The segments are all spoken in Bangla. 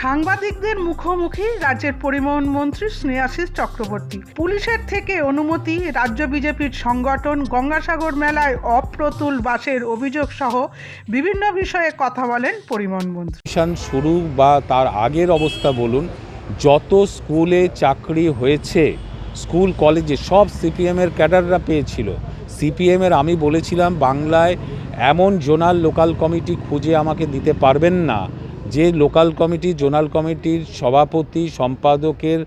সাংবাদিকদের মুখোমুখি রাজ্যের পরিবহন মন্ত্রী স্নেহাশিস চক্রবর্তী। পুলিশের থেকে অনুমতি, রাজ্য বিজেপির সংগঠন গঙ্গাসাগর মেলায় অপ্রতুল বাসের অভিযোগ সহ বিভিন্ন বিষয়ে কথা বলেন পরিবহন মন্ত্রী। শুরু বা তার আগের অবস্থা বলুন, যত স্কুলে চাকরি হয়েছে, স্কুল, কলেজে সব সিপিএমের ক্যাডাররা পেয়েছিল। সিপিএমের আমি বলেছিলাম, বাংলায় এমন জোনাল লোকাল কমিটি খুঁজে আমাকে দিতে পারবেন না। যে লোকাল কমিটি, জোনাল কমিটির সভাপতি, সম্পাদকের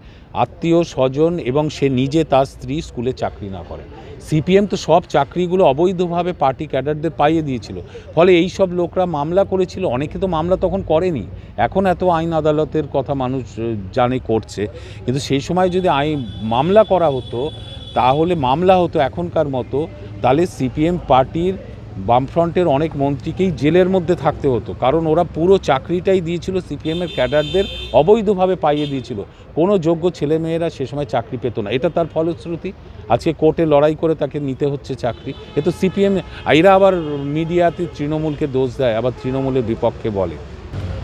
আত্মীয় স্বজন এবং সে নিজে তার স্ত্রী স্কুলে চাকরি না করে। সিপিএম তো সব চাকরিগুলো অবৈধভাবে পার্টি ক্যাডারদের পাইয়ে দিয়েছিল। ফলে এই সব লোকরা মামলা করেছিল, অনেকে তো মামলা তখন করেনি। এখন এত আইন আদালতের কথা মানুষ জানে, করছে। কিন্তু সেই সময় যদি আইন মামলা করা হতো, তাহলে মামলা হতো এখনকার মতো। তাহলে সিপিএম পার্টির বামফ্রন্টের অনেক মন্ত্রীকেই জেলের মধ্যে থাকতে হতো। কারণ ওরা পুরো চাকরিটাই দিয়েছিল সিপিএমের ক্যাডারদের অবৈধভাবে পাইয়ে দিয়েছিল। কোনো যোগ্য ছেলেমেয়েরা সে সময় চাকরি পেত না। এটা তার ফলশ্রুতি। আজকে কোর্টে লড়াই করে তাকে নিতে হচ্ছে চাকরি। এ তো সিপিএম, এরা আবার মিডিয়াতে তৃণমূলকে দোষ দেয়, আবার তৃণমূলের বিপক্ষে বলে।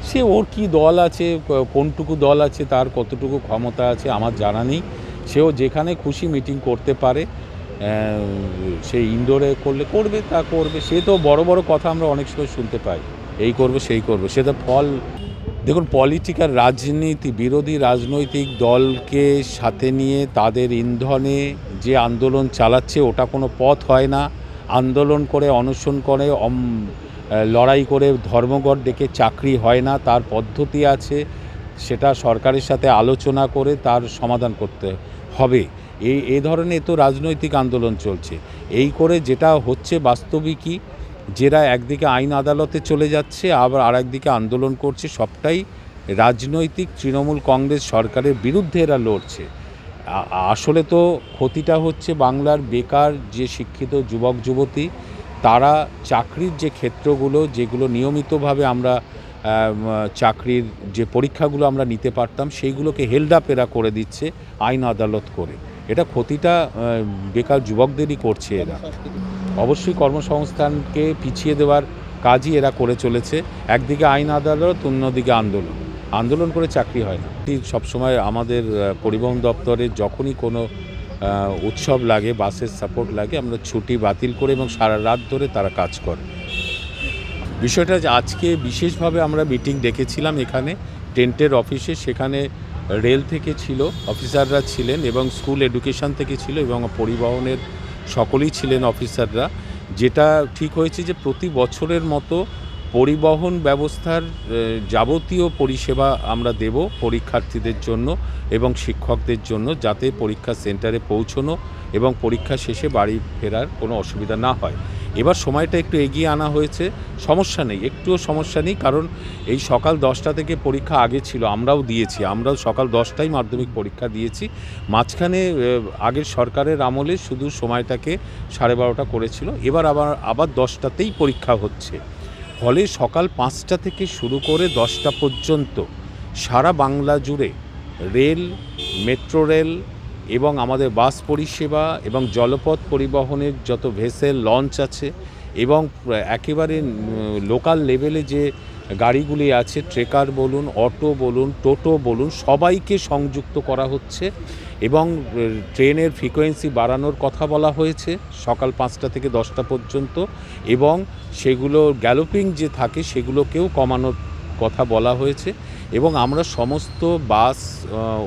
সে ওর কি দল আছে কোনটুকু দল আছে, তার কতটুকু ক্ষমতা আছে, আমার জানা নেই। সেও যেখানে খুশি মিটিং করতে পারে। সে ইনডোরে করলে, করবে তা করবে। সে তো বড় বড় কথা আমরা অনেক সময় শুনতে পাই। এই করবে, সেই করবে। সে তো ফল, দেখুন পলিটিক্যাল রাজনীতি, বিরোধী রাজনৈতিক দলকে সাথে নিয়ে তাদের ইন্ধনে যে আন্দোলন চালাচ্ছে, ওটা কোনো পথ হয় না। আন্দোলন করে, অনশন করে লড়াই করে ধর্মঘট ডেকে চাকরি হয় না, তার পদ্ধতি আছে। সেটা সরকারের সাথে আলোচনা করে তার সমাধান করতে হবে। এই, এ ধরনের তো রাজনৈতিক আন্দোলন চলছে। এই করে যেটা হচ্ছে বাস্তবিকই যেটা একদিকে আইন আদালতে চলে যাচ্ছে, আবার আর একদিকে আন্দোলন করছে, সবটাই রাজনৈতিক তৃণমূল কংগ্রেস সরকারের বিরুদ্ধে এরা লড়ছে। আসলে তো ক্ষতিটা হচ্ছে বাংলার বেকার যে শিক্ষিত যুবক, যুবতী, তারা চাকরির যে ক্ষেত্রগুলো, যেগুলো নিয়মিতভাবে আমরা চাকরির যে পরীক্ষাগুলো আমরা নিতে পারতাম, সেইগুলোকে হেল্ড আপ এরা করে দিচ্ছে, আইন আদালত করে। এটা ক্ষতিটা বেকার যুবকদেরই করছে এরা। অবশ্যই কর্মসংস্থানকে পিছিয়ে দেওয়ার কাজই এরা করে চলেছে। একদিকে আইন আদালত, অন্যদিকে আন্দোলন। আন্দোলন করে চাকরি হয় না। সবসময় আমাদের পরিবহন দপ্তরে যখনই কোনো উৎসব লাগে, বাসের সাপোর্ট লাগে, আমরা ছুটি বাতিল করে এবং সারা রাত ধরে তারা কাজ করে। বিষয়টা আজকে বিশেষভাবে আমরা মিটিং ডেকেছিলাম এখানে, টেন্টের অফিসে, সেখানে রেল থেকে ছিল, অফিসাররা ছিলেন এবং স্কুল এডুকেশন থেকে ছিল এবং পরিবহনের সকলেই ছিলেন অফিসাররা। যেটা ঠিক হয়েছে যে প্রতি বছরের মতো পরিবহন ব্যবস্থার যাবতীয় পরিষেবা আমরা দেব পরীক্ষার্থীদের জন্য এবং শিক্ষকদের জন্য যাতে পরীক্ষা সেন্টারে পৌঁছনো এবং পরীক্ষা শেষে বাড়ি ফেরার কোনো অসুবিধা না হয়। এবার সময়টা একটু এগিয়ে আনা হয়েছে। সমস্যা নেই, একটুও সমস্যা নেই, কারণ এই সকাল দশটা থেকে পরীক্ষা আগে ছিল, আমরাও দিয়েছি। আমরাও সকাল দশটায় মাধ্যমিক পরীক্ষা দিয়েছি। মাঝখানে আগের সরকারের আমলে শুধু সময়টাকে সাড়ে বারোটা করেছিল, এবার আবার আবার দশটাতেই পরীক্ষা হচ্ছে। ফলে সকাল পাঁচটা থেকে শুরু করে দশটা পর্যন্ত সারা বাংলা জুড়ে রেল, মেট্রো রেল এবং আমাদের বাস পরিষেবা এবং জলপথ পরিবহনের যত ভেসেল লঞ্চ আছে এবং একেবারে লোকাল লেভেলে যে গাড়িগুলি আছে, ট্রেকার বলুন, অটো বলুন, টোটো বলুন, সবাইকে সংযুক্ত করা হচ্ছে এবং ট্রেনের ফ্রিকোয়েন্সি বাড়ানোর কথা বলা হয়েছে সকাল পাঁচটা থেকে দশটা পর্যন্ত এবং সেগুলো গ্যালোপিং যে থাকে সেগুলোকেও কমানোর কথা বলা হয়েছে। এবং আমরা সমস্ত বাস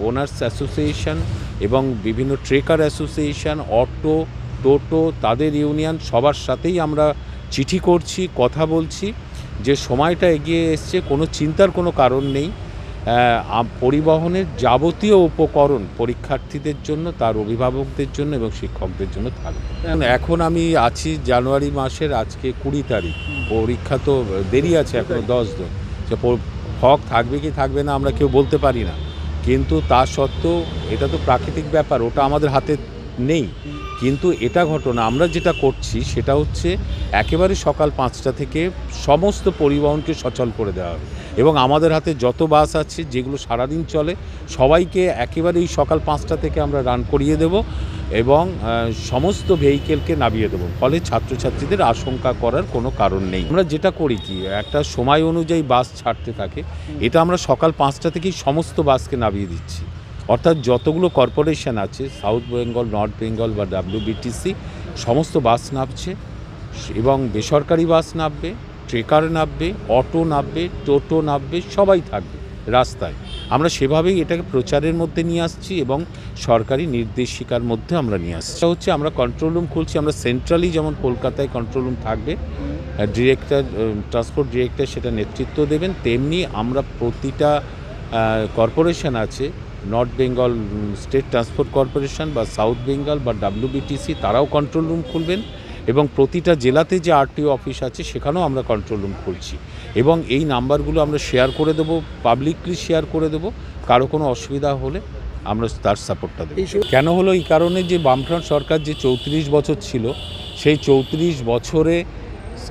ওনার্স অ্যাসোসিয়েশন এবং বিভিন্ন ট্রেকার অ্যাসোসিয়েশন অটো টোটো তাদের ইউনিয়ন সবার সাথেই আমরা চিঠি করছি কথা বলছি। যে সময়টা এগিয়ে এসছে কোনো চিন্তার কোনো কারণ নেই। পরিবহনের যাবতীয় উপকরণ পরীক্ষার্থীদের জন্য তার অভিভাবকদের জন্য এবং শিক্ষকদের জন্য থাকবে। এখন আমি আছি জানুয়ারি মাসের আজকে কুড়ি তারিখ। পরীক্ষা তো দেরি আছে এখনও দশ দিন। ফগ থাকবে কি থাকবে না আমরা কেউ বলতে পারি না। কিন্তু তা সত্ত্বেও এটা তো প্রাকৃতিক ব্যাপার, ওটা আমাদের হাতে নেই। কিন্তু এটা ঘটনা, আমরা যেটা করছি সেটা হচ্ছে একেবারে সকাল পাঁচটা থেকে সমস্ত পরিবহনকে সচল করে দেওয়া হবে। এবং আমাদের হাতে যত বাস আছে, যেগুলো সারাদিন চলে, সবাইকে একেবারে এই সকাল পাঁচটা থেকে আমরা রান করিয়ে দেব এবং সমস্ত ভেহিকেলকে নামিয়ে দেবো। ফলে ছাত্রছাত্রীদের আশঙ্কা করার কোনো কারণ নেই। আমরা যেটা করি কি, একটা সময় অনুযায়ী বাস ছাড়তে থাকে। এটা আমরা সকাল পাঁচটা থেকেই সমস্ত বাসকে নামিয়ে দিচ্ছি। অর্থাৎ যতগুলো কর্পোরেশন আছে, সাউথ বেঙ্গল, নর্থ বেঙ্গল বা ডাব্লিউবিটিসি সমস্ত বাস নামছে এবং বেসরকারি বাস নামবে, ট্রেকার নামবে, অটো নামবে, টোটো নামবে, সবাই থাকবে রাস্তায়। আমরা সেভাবেই এটাকে প্রচারের মধ্যে নিয়ে আসছি এবং সরকারি নির্দেশিকার মধ্যে আমরা নিয়ে আসছি। হচ্ছে আমরা কন্ট্রোল রুম খুলছি, আমরা সেন্ট্রালি যেমন কলকাতায় কন্ট্রোল রুম থাকবে ডিরেক্টর ট্রান্সপোর্ট ডিরেক্টর সেটা নেতৃত্ব দেবেন, তেমনি আমরা প্রতিটা কর্পোরেশন আছে north Bengal state transport corporation বা সাউথ বেঙ্গল বা ডাব্লিউবিটিসি তারাও কন্ট্রোল রুম খুলবেন এবং প্রতিটা জেলাতে যে আরটিও অফিস আছে সেখানেও আমরা কন্ট্রোল রুম খুলছি। এবং এই নাম্বারগুলো আমরা শেয়ার করে দেবো পাবলিকলি শেয়ার করে দেবো কারও কোনো অসুবিধা হলে আমরা তার সাপোর্টটা দেবো। কেন হলো এই কারণে যে বামফ্রন্ট সরকার যে চৌত্রিশ বছর ছিল সেই চৌত্রিশ বছরে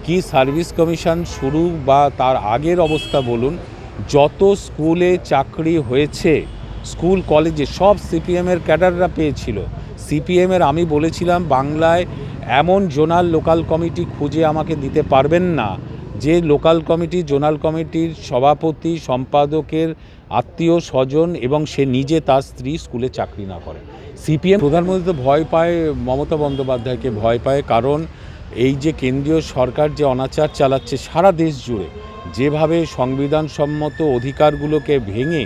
কি সার্ভিস কমিশন শুরু বা তার আগের অবস্থা বলুন যত স্কুলে চাকরি হয়েছে স্কুল, কলেজে সব সিপিএমের ক্যাডাররা পেয়েছিল। সিপিএমের আমি বলেছিলাম, বাংলায় এমন জোনাল লোকাল কমিটি খুঁজে আমাকে দিতে পারবেন না। যে লোকাল কমিটি, জোনাল কমিটির সভাপতি, সম্পাদকের আত্মীয় স্বজন এবং সে নিজে তার স্ত্রী স্কুলে চাকরি না করে। সিপিএম প্রধানমন্ত্রী তো ভয় পায়, মমতা বন্দ্যোপাধ্যায়কে ভয় পায়, কারণ এই যে কেন্দ্রীয় সরকার যে অনাচার চালাচ্ছে সারা দেশ জুড়ে, যেভাবে সংবিধানসম্মত অধিকারগুলোকে ভেঙে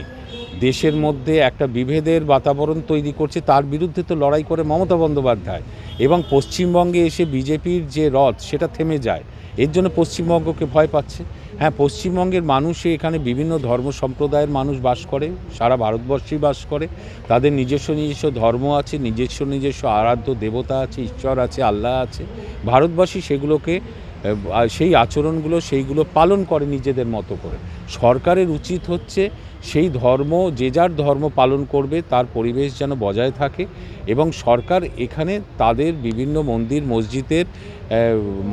দেশের মধ্যে একটা বিভেদের বাতাবরণ তৈরি করছে, তার বিরুদ্ধে তো লড়াই করে মমতা বন্দ্যোপাধ্যায়। এবং পশ্চিমবঙ্গে এসে বিজেপির যে রথ, সেটা থেমে যায়। এর জন্য পশ্চিমবঙ্গকে ভয় পাচ্ছে। হ্যাঁ পশ্চিমবঙ্গের মানুষে এখানে বিভিন্ন ধর্ম সম্প্রদায়ের মানুষ বাস করে, সারা ভারতবর্ষেই বাস করে। তাদের নিজস্ব নিজস্ব ধর্ম আছে, নিজস্ব নিজস্ব আরাধ্য দেবতা আছে, ঈশ্বর আছে, আল্লাহ আছে। ভারতবাসী সেগুলোকে সেই আচরণগুলো, সেইগুলো পালন করে নিজেদের মতো করে। সরকারের উচিত হচ্ছে সেই ধর্ম, যে যার ধর্ম পালন করবে, তার পরিবেশ যেন বজায় থাকে এবং সরকার এখানে তাদের বিভিন্ন মন্দির, মসজিদের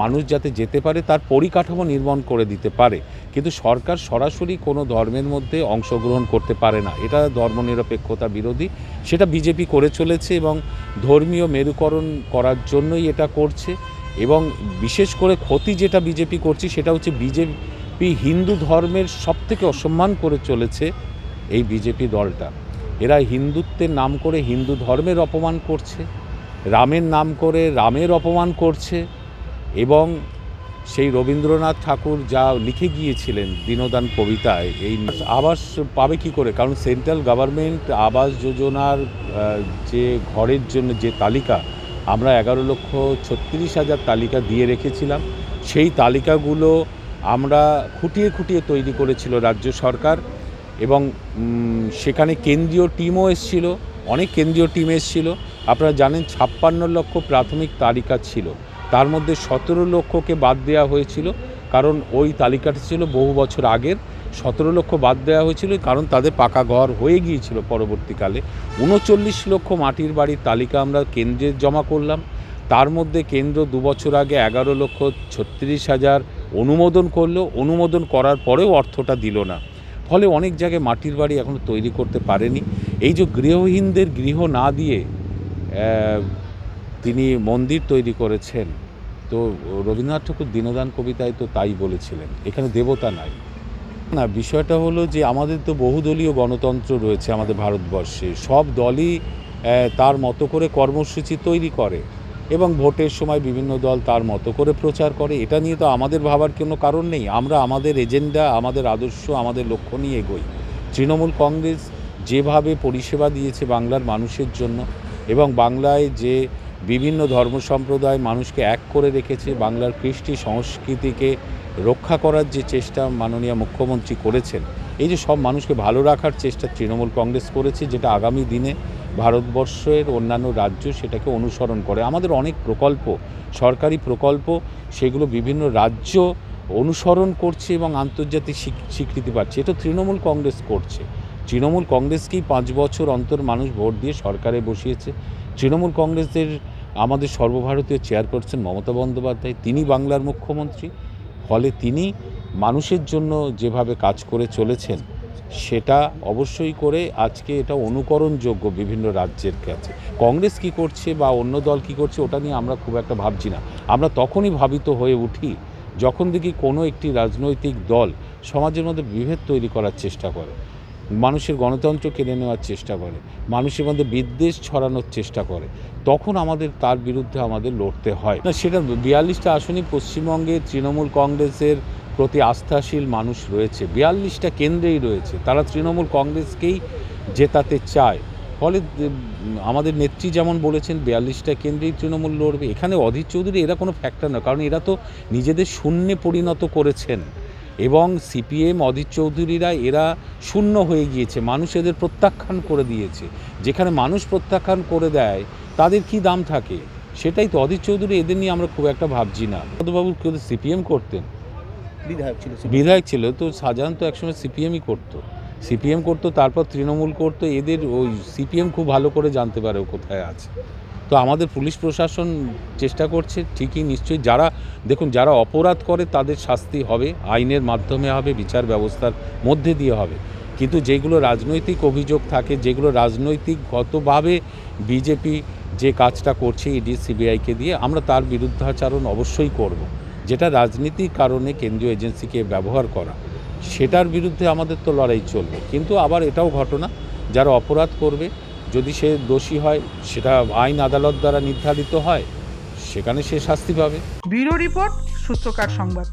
মানুষ যাতে যেতে পারে, তার পরিকাঠামো নির্মাণ করে দিতে পারে। কিন্তু সরকার সরাসরি কোনো ধর্মের মধ্যে অংশগ্রহণ করতে পারে না। এটা ধর্মনিরপেক্ষতা বিরোধী। সেটা বিজেপি করে চলেছে এবং ধর্মীয় মেরুকরণ করার জন্যই এটা করছে। এবং বিশেষ করে ক্ষতি যেটা বিজেপি করছে সেটা হচ্ছে বিজেপি হিন্দু ধর্মের সবথেকে অসম্মান করে চলেছে এই বিজেপি দলটা। এরা হিন্দুত্বের নাম করে হিন্দু ধর্মের অপমান করছে, রামের নাম করে রামের অপমান করছে এবং সেই রবীন্দ্রনাথ ঠাকুর যা লিখে গিয়েছিলেন দীনদান কবিতায় এই আবাস পাবে কি করে? কারণ সেন্ট্রাল গভর্নমেন্ট আবাস যোজনার যে ঘরের জন্য যে তালিকা আমরা এগারো লক্ষ ছত্রিশ হাজার তালিকা দিয়ে রেখেছিলাম। সেই তালিকাগুলো আমরা খুঁটিয়ে খুঁটিয়ে তৈরি করেছিল রাজ্য সরকার এবং সেখানে কেন্দ্রীয় টিমও এসেছিল, অনেক কেন্দ্রীয় টিম এসেছিল। আপনারা জানেন ছাপ্পান্ন লক্ষ প্রাথমিক তালিকা ছিল। তার মধ্যে সতেরো লক্ষকে বাদ দেওয়া হয়েছিল, কারণ ওই তালিকাটি ছিল বহু বছর আগের। সতেরো লক্ষ বাদ দেওয়া হয়েছিল, কারণ তাদের পাকা ঘর হয়ে গিয়েছিল পরবর্তীকালে। উনচল্লিশ লক্ষ মাটির বাড়ির তালিকা আমরা কেন্দ্রে জমা করলাম। তার মধ্যে কেন্দ্র দু বছর আগে এগারো লক্ষ ছত্রিশ হাজার অনুমোদন করল। অনুমোদন করার পরেও অর্থটা দিল না। ফলে অনেক জায়গায় মাটির বাড়ি এখনও তৈরি করতে পারেনি। এই যে গৃহহীনদের গৃহ না দিয়ে তিনি মন্দির তৈরি করেছেন, তো রবীন্দ্রনাথ ঠাকুর দীনদান কবিতায় তো তাই বলেছিলেন, এখানে দেবতা নাই। না, বিষয়টা হলো যে আমাদের তো বহুদলীয় গণতন্ত্র রয়েছে আমাদের ভারতবর্ষে। সব দলই তার মতো করে কর্মসূচি তৈরি করে এবং ভোটের সময় বিভিন্ন দল তার মতো করে প্রচার করে। এটা নিয়ে তো আমাদের ভাবার কোনো কারণ নেই। আমরা আমাদের এজেন্ডা, আমাদের আদর্শ, আমাদের লক্ষ্য নিয়ে এগোই। তৃণমূল কংগ্রেস যেভাবে পরিষেবা দিয়েছে বাংলার মানুষের জন্য এবং বাংলায় যে বিভিন্ন ধর্ম সম্প্রদায় মানুষকে এক করে রেখেছে, বাংলার কৃষ্টি সংস্কৃতিকে রক্ষা করার যে চেষ্টা মাননীয় মুখ্যমন্ত্রী করেছেন, এই যে সব মানুষকে ভালো রাখার চেষ্টা তৃণমূল কংগ্রেস করেছে, যেটা আগামী দিনে ভারতবর্ষের অন্যান্য রাজ্য সেটাকে অনুসরণ করে। আমাদের অনেক প্রকল্প, সরকারি প্রকল্প, সেগুলো বিভিন্ন রাজ্য অনুসরণ করছে এবং আন্তর্জাতিক স্বীকৃতি পাচ্ছে। এটা তৃণমূল কংগ্রেস করছে। তৃণমূল কংগ্রেসকেই পাঁচ বছর অন্তর মানুষ ভোট দিয়ে সরকারে বসিয়েছে। তৃণমূল কংগ্রেসের আমাদের সর্বভারতীয় চেয়ারপারসন মমতা বন্দ্যোপাধ্যায়, তিনি বাংলার মুখ্যমন্ত্রী। ফলে তিনি মানুষের জন্য যেভাবে কাজ করে চলেছেন, সেটা অবশ্যই করে আজকে এটা অনুকরণযোগ্য বিভিন্ন রাজ্যের কাছে। কংগ্রেস কি করছে বা অন্য দল কি করছে, ওটা নিয়ে আমরা খুব একটা ভাবছি না। আমরা তখনই ভাবিত হয়ে উঠি যখন দেখি কোনো একটি রাজনৈতিক দল সমাজের মধ্যে বিভেদ তৈরি করার চেষ্টা করে। মানুষের গণতন্ত্র কেড়ে নেওয়ার চেষ্টা করে, মানুষের মধ্যে বিদ্বেষ ছড়ানোর চেষ্টা করে, তখন আমাদের তার বিরুদ্ধে আমাদের লড়তে হয়। না, সেটা বিয়াল্লিশটা আসনই পশ্চিমবঙ্গে তৃণমূল কংগ্রেসের প্রতি আস্থাশীল মানুষ রয়েছে। বিয়াল্লিশটা কেন্দ্রেই রয়েছে। তারা তৃণমূল কংগ্রেসকেই জেতাতে চায়। ফলে আমাদের নেত্রী যেমন বলেছেন, বিয়াল্লিশটা কেন্দ্রেই তৃণমূল লড়বে। এখানে অধীর চৌধুরী, এরা কোনো ফ্যাক্টর না, কারণ এরা তো নিজেদের শূন্যে পরিণত করেছেন। এবং সিপিএম অধীর চৌধুরীরা এরা শূন্য হয়ে গিয়েছে মানুষ এদের প্রত্যাখ্যান করে দিয়েছে। যেখানে মানুষ প্রত্যাখ্যান করে দেয় তাদের কি দাম থাকে? সেটাই তো অধীর চৌধুরী এদের নিয়ে আমরা খুব একটা ভাবছি না। মধুবাবু কেউ সিপিএম করতেন? বিধায়ক ছিল। বিধায়ক ছিল তো সাধারণত একসময় সিপিএমই করতো। সিপিএম করতো তারপর তৃণমূল করতো এদের ওই সিপিএম খুব ভালো করে জানতে পারে ও কোথায় আছে। তো আমাদের পুলিশ প্রশাসন চেষ্টা করছে, ঠিকই নিশ্চয়ই যারা, দেখুন যারা অপরাধ করে তাদের শাস্তি হবে, আইনের মাধ্যমে হবে, বিচার ব্যবস্থার মধ্যে দিয়ে হবে কিন্তু যেগুলো রাজনৈতিক অভিযোগ থাকে, যেগুলো রাজনৈতিকগতভাবে বিজেপি যে কাজটা করছে, ইডি, সিবিআইকে দিয়ে, আমরা তার বিরুদ্ধাচরণ অবশ্যই করব। যেটা রাজনীতির কারণে কেন্দ্রীয় এজেন্সিকে ব্যবহার করা, সেটার বিরুদ্ধে আমাদের তো লড়াই চলবে কিন্তু আবার এটাও ঘটনা, যারা অপরাধ করবে যদি সে দোষী হয়, সেটা আইন আদালত দ্বারা নির্ধারিত হয়, সেখানে সে শাস্তি পাবে। ব্যুরো রিপোর্ট, সূত্রকার সংবাদ।